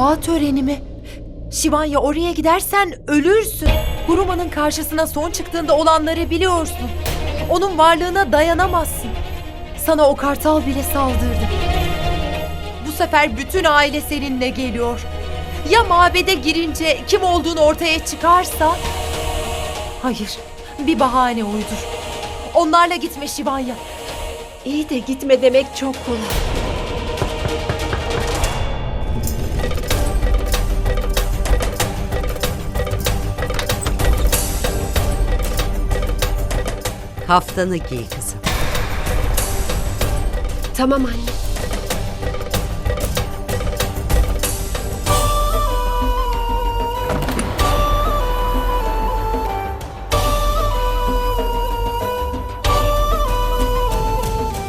Dua töreni mi? Şivanya oraya gidersen ölürsün. Guruma'nın karşısına son çıktığında olanları biliyorsun. Onun varlığına dayanamazsın. Sana o kartal bile saldırdı. Bu sefer bütün aile seninle geliyor. Ya mabede girince kim olduğunu ortaya çıkarsa? Hayır, bir bahane uydur. Onlarla gitme Şivanya. İyi de gitme demek çok kolay. Kaftanı giy kızım. Tamam anne.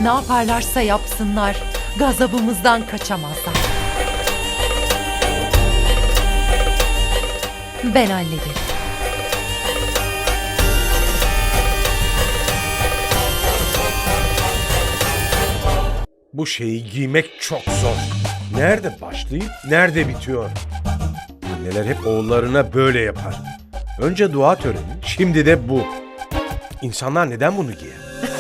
Ne yaparlarsa yapsınlar, gazabımızdan kaçamazlar. Ben hallederim. Bu şeyi giymek çok zor. Nerede başlayıp nerede bitiyor? Anneler hep oğullarına böyle yapar. Önce dua töreni, şimdi de bu. İnsanlar neden bunu giyer?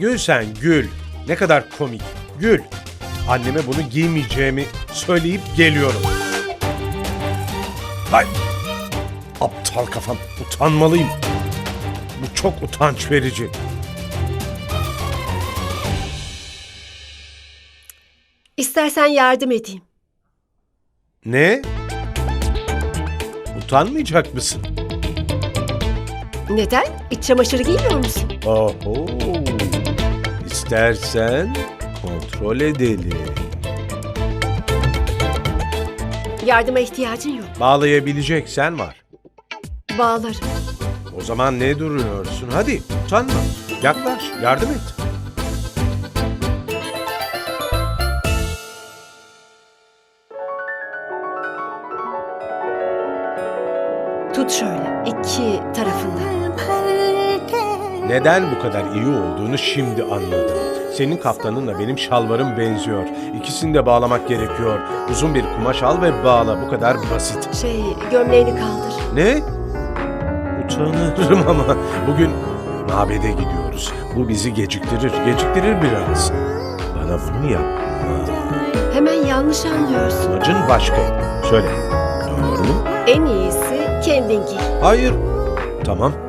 gül sen gül. Ne kadar komik. Gül. Anneme bunu giymeyeceğimi söyleyip geliyorum. Hay. Aptal kafam. Utanmalıyım. Bu çok utanç verici. İstersen yardım edeyim. Ne? Utanmayacak mısın? Neden? İç çamaşırı giymiyor musun? Oho. İstersen kontrol edelim. Yardıma ihtiyacın yok. Bağlayabileceksen var. Bağlarım. O zaman ne duruyorsun? Hadi utanma. Yaklaş, yardım et. Tut şöyle. iki tarafından. Neden bu kadar iyi olduğunu şimdi anladım. Senin kaftanınla benim şalvarım benziyor. İkisini de bağlamak gerekiyor. Uzun bir kumaş al ve bağla. Bu kadar basit. Şey, gömleğini kaldır. Ne? Utanırım ama bugün mabede gidiyoruz. Bu bizi geciktirir, geciktirir biraz. Bana bunu yapma. Hemen yanlış anlıyorsun. Amacın başka. Söyle. Doğru mu? En iyisi kendin giy. Hayır. Tamam.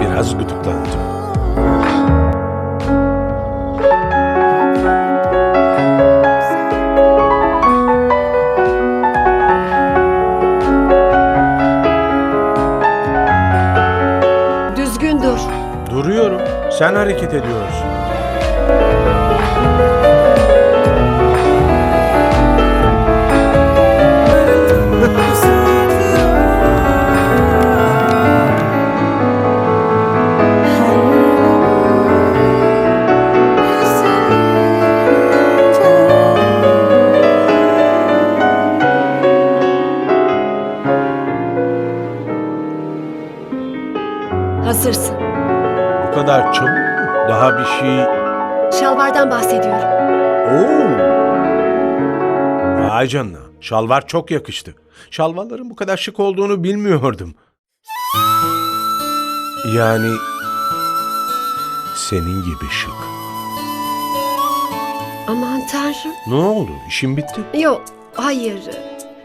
Biraz gıdıklandım. Duruyorum. Sen hareket ediyorsun. Hazırsın. Bu kadar çabuk mu? Daha bir şey... Şalvardan bahsediyorum. Oo. Vay canına. Şalvar çok yakıştı. Şalvarların bu kadar şık olduğunu bilmiyordum. Yani senin gibi şık. Aman tanrım. Ne oldu? İşin bitti. Yok, hayır.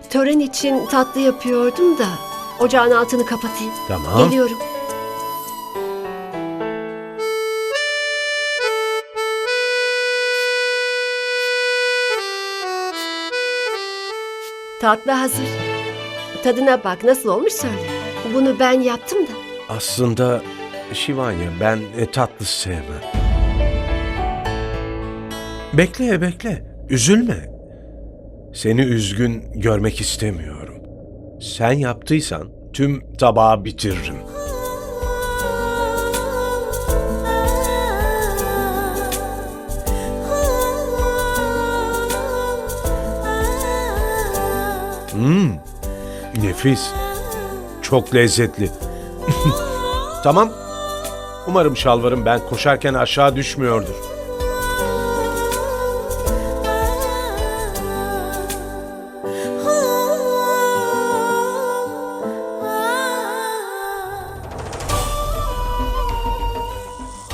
Tören için tatlı yapıyordum da. Ocağın altını kapatayım. Tamam. Geliyorum. Tatlı hazır. Tadına bak nasıl olmuş söyle. Bunu ben yaptım da. Aslında Şivanya ben e, tatlı sevmem. Bekle bekle. Üzülme. Seni üzgün görmek istemiyorum. Sen yaptıysan tüm tabağı bitiririm. Hmm, Nefis. Çok lezzetli. tamam. Umarım şalvarım ben koşarken aşağı düşmüyordur.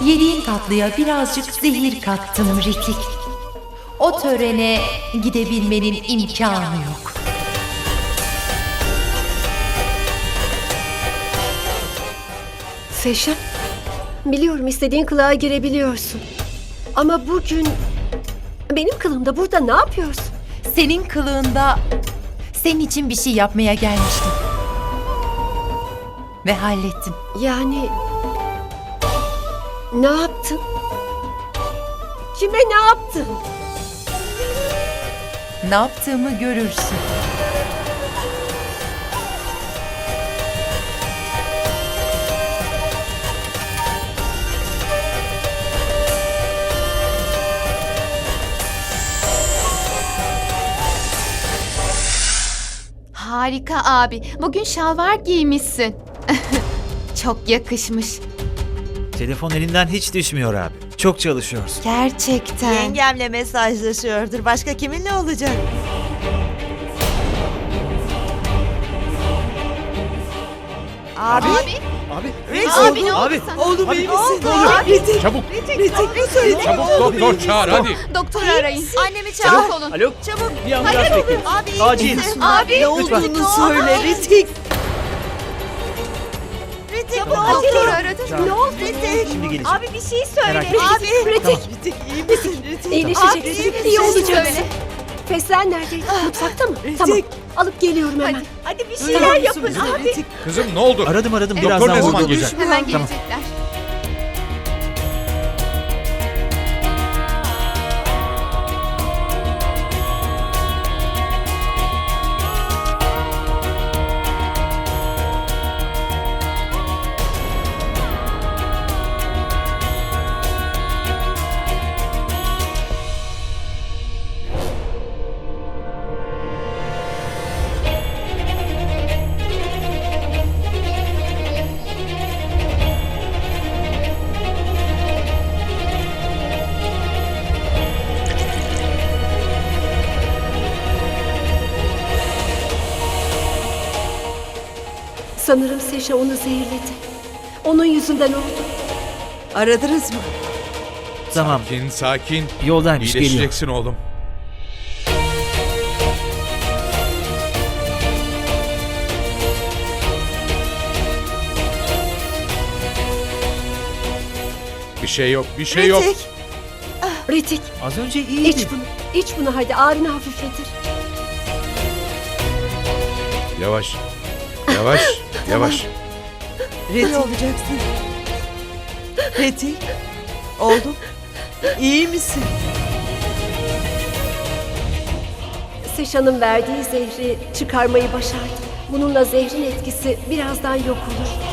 Yediğin tatlıya birazcık zehir kattım Ritik. O törene gidebilmenin imkanı yok. Seşan, biliyorum istediğin kılığa girebiliyorsun. Ama bugün benim kılığımda burada ne yapıyorsun? Senin kılığında senin için bir şey yapmaya gelmiştim. Ve hallettim. Yani ne yaptın? Kime ne yaptın? Ne yaptığımı görürsün. Harika abi. Bugün şalvar giymişsin. Çok yakışmış. Telefon elinden hiç düşmüyor abi. Çok çalışıyoruz. Gerçekten. Yengemle mesajlaşıyordur. Başka kiminle olacak? Abi. Abi. Ritik. Abi ne oldu Abi. sana? Oğlum iyi misin? Çabuk, Çabuk çabuk doktor çağır hadi. Doktoru arayın. Annemi çağır. Çabuk olun. Alo. Çabuk. Bir ambulans bekliyoruz. Abi iyi Acil. misin? Abi. Ne olduğunu söyle Ritik. Ritik ne oldu? Doktoru aradım. Ne oldu? Ritik. Abi bir şey söyle. Abi. Ritik, Ritik iyi misin Ritik? iyileşeceksin. Abi, İyi şey söyle. Feslen neredeydi? Mutfakta mı? Ritik. Tamam. Alıp geliyorum hemen. Hadi bir şeyler yapın abi. Kızım ne oldu? Aradım aradım. Doktor Birazdan ne zaman burada gelecek? Hemen Tamam. gelecekler. Sanırım Seşa onu zehirledi. Onun yüzünden oldu. Aradınız mı? Tamam. Sakin sakin. Yoldaymış geliyor. İyileşeceksin oğlum. Bir şey yok, bir şey yok. Ritik. Ritik, Az önce iyiydi. iç bunu. İç bunu hadi ağrını hafifletir. Yavaş. Yavaş, yavaş. İyi olacaksın. Ritik. Oğlum. İyi misin? Seşa'nın verdiği zehri çıkarmayı başardı. Bununla zehrin etkisi birazdan yok olur.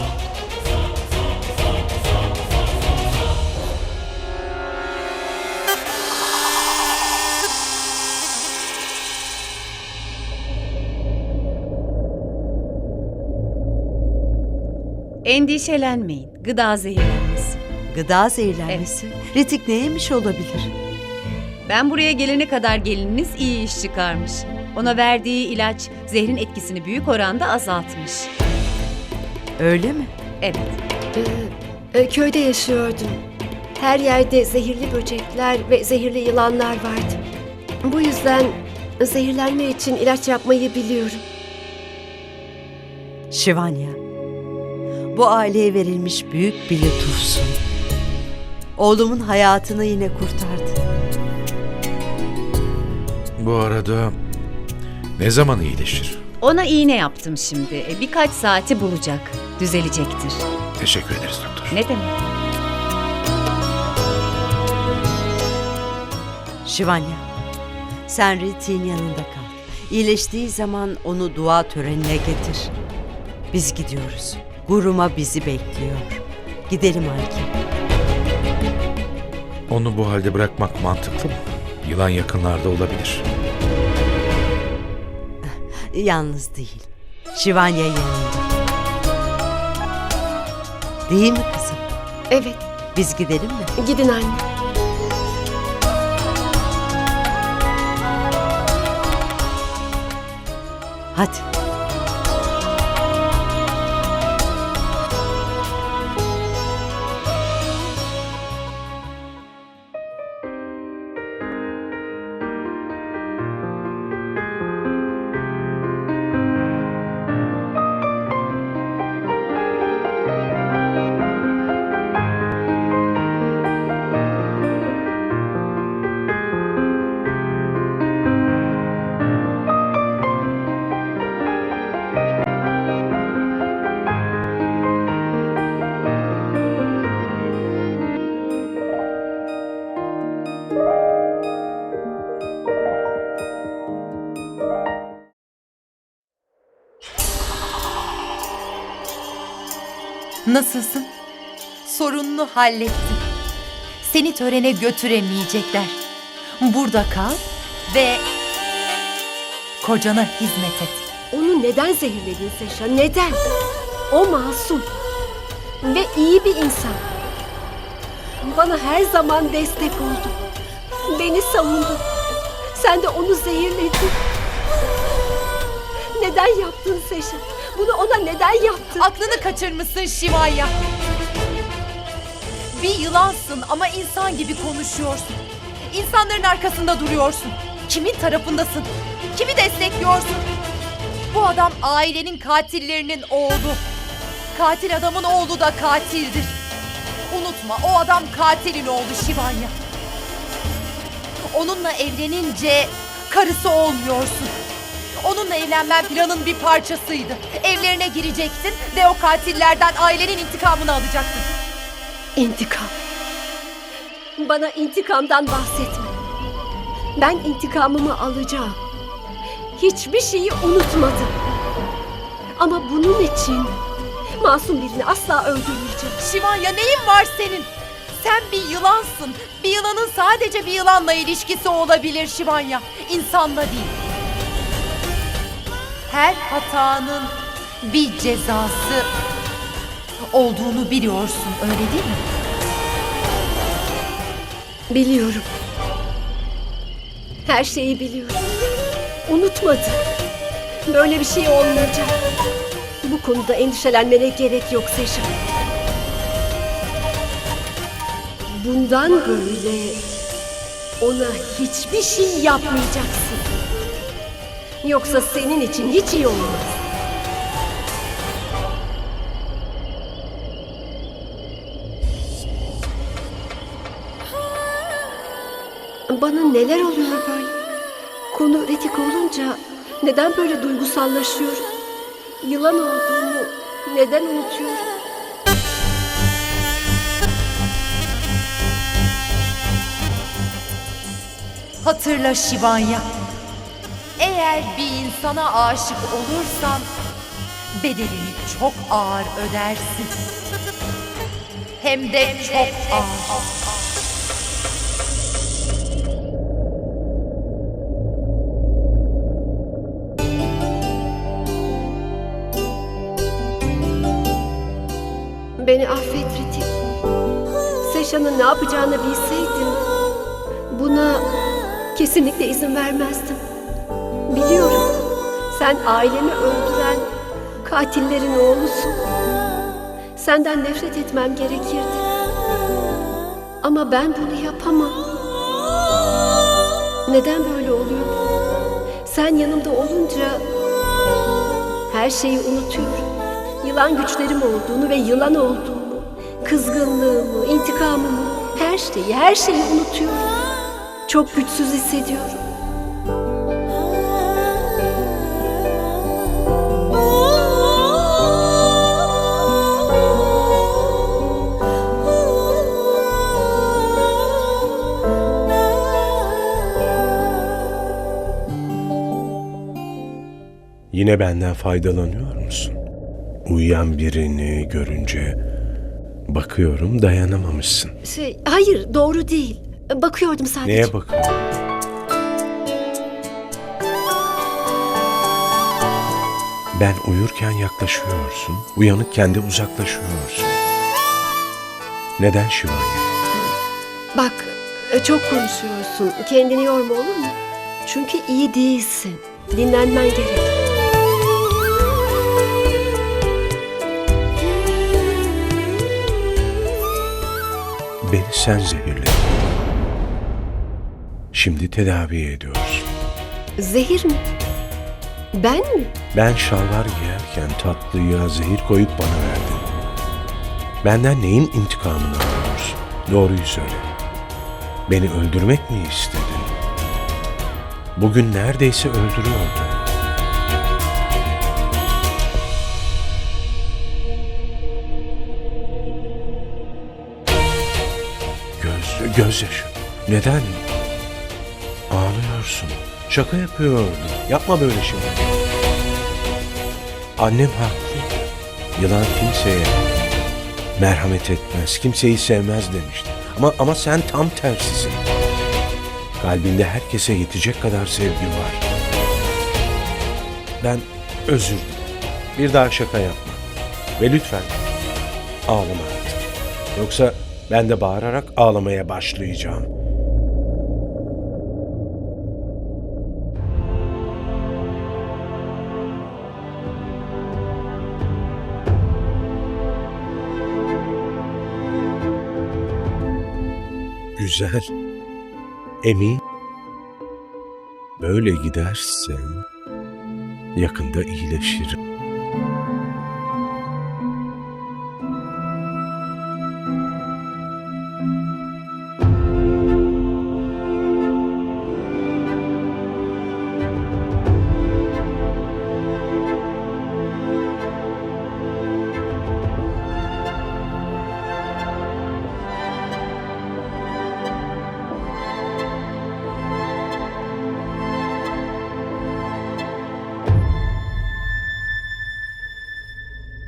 Endişelenmeyin. Gıda zehirlenmesi. Gıda zehirlenmesi. Ritik ne yemiş olabilir? Ben buraya gelene kadar gelininiz iyi iş çıkarmış. Ona verdiği ilaç zehrin etkisini büyük oranda azaltmış. Öyle mi? Evet. Ee, e, köyde yaşıyordum. Her yerde zehirli böcekler ve zehirli yılanlar vardı. Bu yüzden zehirlenme için ilaç yapmayı biliyorum. Şivanya. Bu aileye verilmiş büyük bir lütufsun. Oğlumun hayatını yine kurtardı. Bu arada ne zaman iyileşir? Ona iğne yaptım şimdi. E, Birkaç saati bulacak. Düzelecektir. Teşekkür ederiz doktor. Ne demek? Şivanya, sen Ritik'in yanında kal. İyileştiği zaman onu dua törenine getir. Biz gidiyoruz. Guruma bizi bekliyor. Gidelim Alki. Onu bu halde bırakmak mantıklı mı? Yılan yakınlarda olabilir. Yalnız değil. Şivanya yanında. Değil mi kızım? Evet, Biz gidelim mi? gidin anne. Hadi. Nasılsın? Sorununu hallettim. Seni törene götüremeyecekler. Burada kal ve kocana hizmet et. Onu neden zehirledin Seşa? Neden? O masum. Ve iyi bir insan. Bana her zaman destek oldu. Beni savundu. Sen de onu zehirledin. Neden yaptın Seşa? Bunu ona neden yaptın? Aklını kaçırmışsın Şivanya. Bir yılansın ama insan gibi konuşuyorsun. İnsanların arkasında duruyorsun. Kimin tarafındasın? Kimi destekliyorsun? Bu adam ailenin katillerinin oğlu. Katil adamın oğlu da katildir. Unutma o adam katilin oğlu Şivanya. Onunla evlenince karısı olmuyorsun. Onunla evlenmen planın bir parçasıydı. Evlerine girecektin ve o katillerden ailenin intikamını alacaktın. İntikam. Bana intikamdan bahsetme. Ben intikamımı alacağım. Hiçbir şeyi unutmadım. Ama bunun için masum birini asla öldürmeyeceğim. Şivanya neyin var senin? Sen bir yılansın. Bir yılanın sadece bir yılanla ilişkisi olabilir Şivanya. İnsanla değil. Her hatanın bir cezası olduğunu biliyorsun öyle değil mi? Biliyorum. Her şeyi biliyorum. Unutmadım. Böyle bir şey olmayacak. Bu konuda endişelenmene gerek yok Seşa. Bundan böyle ona hiçbir şey yapmayacaksın. Yoksa senin için hiç iyi olmaz. Bana neler oluyor böyle? Konu Retik olunca neden böyle duygusallaşıyorum? Yılan olduğumu neden unutuyorum? Hatırla Şivanya. Eğer bir insana aşık olursan bedelini çok ağır ödersin. Hem de çok ağır. Beni affet Ritik. Seşan'ın ne yapacağını bilseydim kesinlikle izin vermezdim. Biliyorum. Sen ailemi öldüren katillerin oğlusun. Senden nefret etmem gerekirdi. Ama ben bunu yapamam. Neden böyle oluyor? Sen yanımda olunca her şeyi unutuyorum. Yılan güçlerim olduğunu ve yılan olduğumu, kızgınlığımı, intikamımı, her şeyi, her şeyi unutuyorum. Çok güçsüz hissediyorum. Yine benden faydalanıyor musun? Uyuyan birini görünce bakıyorum dayanamamışsın. Şey, hayır doğru değil. Bakıyordum sadece. Neye bakıyorsun? Ben uyurken yaklaşıyorsun, uyanıkken de uzaklaşıyorsun. Neden Şivanya? Bak, e, çok konuşuyorsun. Kendini yorma olur mu? Çünkü iyi değilsin. Dinlenmen gerek. Beni sen zehirledin. Şimdi tedavi ediyorsun. Zehir mi? Ben mi? Ben şalvar giyerken tatlıya zehir koyup bana verdin. Benden neyin intikamını alıyorsun? Doğruyu söyle. Beni öldürmek mi istedin? Bugün neredeyse öldürüyordun. Göz, gözyaşı. Neden? Ağlıyorsun. Şaka yapıyordun. Yapma böyle şeyler. Annem haklı. Yılan kimseye merhamet etmez, kimseyi sevmez demişti. Ama ama sen tam tersisin. Kalbinde herkese yetecek kadar sevgi var. Ben özür dilerim. Bir daha şaka yapma. Ve lütfen ağlama artık. Yoksa ben de bağırarak ağlamaya başlayacağım. Güzel. Emin. Böyle gidersen yakında iyileşirim.